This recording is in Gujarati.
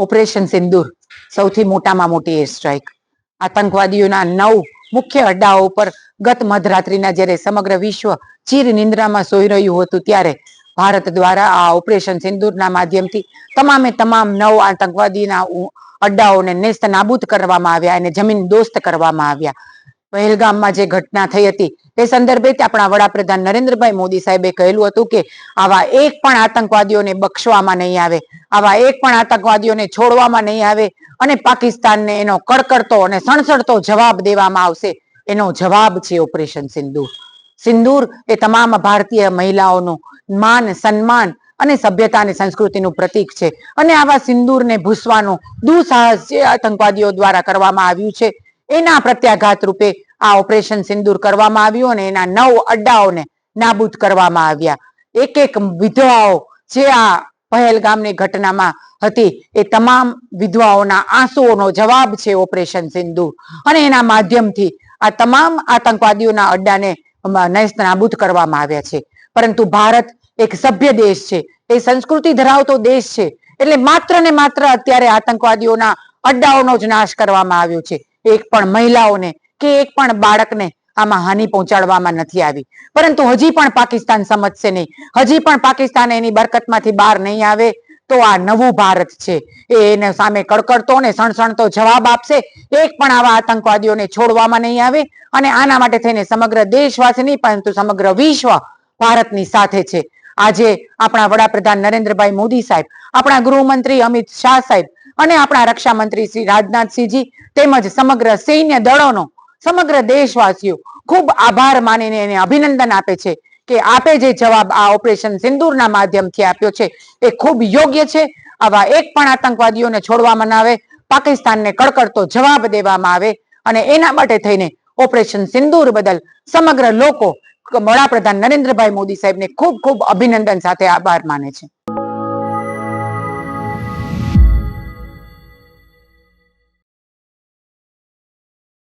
ઓપરેશન સિંદૂર, સૌથી મોટામાં મોટી એર સ્ટ્રાઇક આતંકવાદીઓના નવ મુખ્ય અડ્ડાઓ ઉપર ગત મધરાત્રિના જ્યારે સમગ્ર વિશ્વ ચીર નિંદ્રામાં સોઈ રહ્યું હતું ત્યારે ભારત દ્વારા આ ઓપરેશન સિંદૂરના માધ્યમથી તમામે તમામ નવ આતંકવાદીના અડ્ડાઓને નેસ્ત નાબૂદ કરવામાં આવ્યા અને જમીન દોસ્ત કરવામાં આવ્યા. પહેલગામમાં જે ઘટના થઈ હતી, તે સંદર્ભે આપણા વડાપ્રધાન નરેન્દ્રભાઈ મોદી સાહેબે કહેલું હતું કે, આવા એક પણ આતંકવાદીઓને બક્ષવામાં નહીં આવે, આવા એક પણ આતંકવાદીઓને છોડવામાં નહીં આવે અને પાકિસ્તાનને એનો કડકડતો અને સણસણતો જવાબ દેવામાં આવશે. એનો જવાબ છે ઓપરેશન સિંદૂર. સિંદૂર એ તમામ ભારતીય મહિલાઓનું માન, સન્માન અને સભ્યતા અને સંસ્કૃતિનું પ્રતીક છે. અને આવા સિંદૂરને ભૂસવાનું દુઃસાહસ જે આતંકવાદીઓ દ્વારા કરવામાં આવ્યું છે. એના પ્રત્યાઘાત રૂપે આ ઓપરેશન સિંદૂર કરવામાં આવ્યું અને એના નવ અડ્ડાઓને નાબૂદ કરવામાં આવ્યા. એક એક વિધવાઓ જે આ પહેલગામની ઘટનામાં હતી, એ તમામ વિધવાઓના આંસુઓનો જવાબ છે ઓપરેશન સિંદુર. અને એના માધ્યમથી આ તમામ આતંકવાદીઓના અડ્ડાને નેસ્ત નાબૂદ કરવામાં આવ્યા છે. પરંતુ ભારત એક સભ્ય દેશ છે. એ સંસ્કૃતિ ધરાવતો દેશ છે. એટલે માત્ર ને માત્ર અત્યારે આતંકવાદીઓના અડ્ડાઓનો જ નાશ કરવામાં આવ્યો છે. એક પણ મહિલાઓને કે એક પણ બાળકને આમાં હાનિ પહોંચાડવામાં નથી આવી. પરંતુ હજી પણ પાકિસ્તાન સમજશે નહીં. હજી પણ પાકિસ્તાન એની બરકતમાંથી બહાર નહીં આવે તો આ નવું ભારત છે. એ એને સામે કડકડતો ને સણસણતો જવાબ આપશે. એક પણ આવા આતંકવાદીઓને છોડવામાં નહીં આવે અને આના માટે થઈને સમગ્ર દેશવાસી નહીં, પરંતુ સમગ્ર વિશ્વ ભારતની સાથે છે. આજે આપણા વડાપ્રધાન નરેન્દ્રભાઈ મોદી સાહેબ, આપણા ગૃહમંત્રી અમિત શાહ સાહેબ અને આપણા રક્ષા મંત્રી શ્રી રાજનાથસિંહજી તેમજ સમગ્ર સૈન્ય દળોનો, સમગ્ર દેશવાસીઓ ખૂબ આભાર માનીને એને અભિનંદન આપે છે કે આપે જે જવાબ આ ઓપરેશન સિંદૂરના માધ્યમથી આપ્યો છે એ ખૂબ યોગ્ય છે. આવા એક પણ આતંકવાદીઓને છોડવામાં આવે, પાકિસ્તાનને કડકડતો જવાબ દેવામાં આવે અને એના માટે થઈને ઓપરેશન સિંદૂર બદલ સમગ્ર લોકો વડાપ્રધાન નરેન્દ્રભાઈ મોદી સાહેબને ખૂબ ખૂબ અભિનંદન સાથે આભાર માને છે.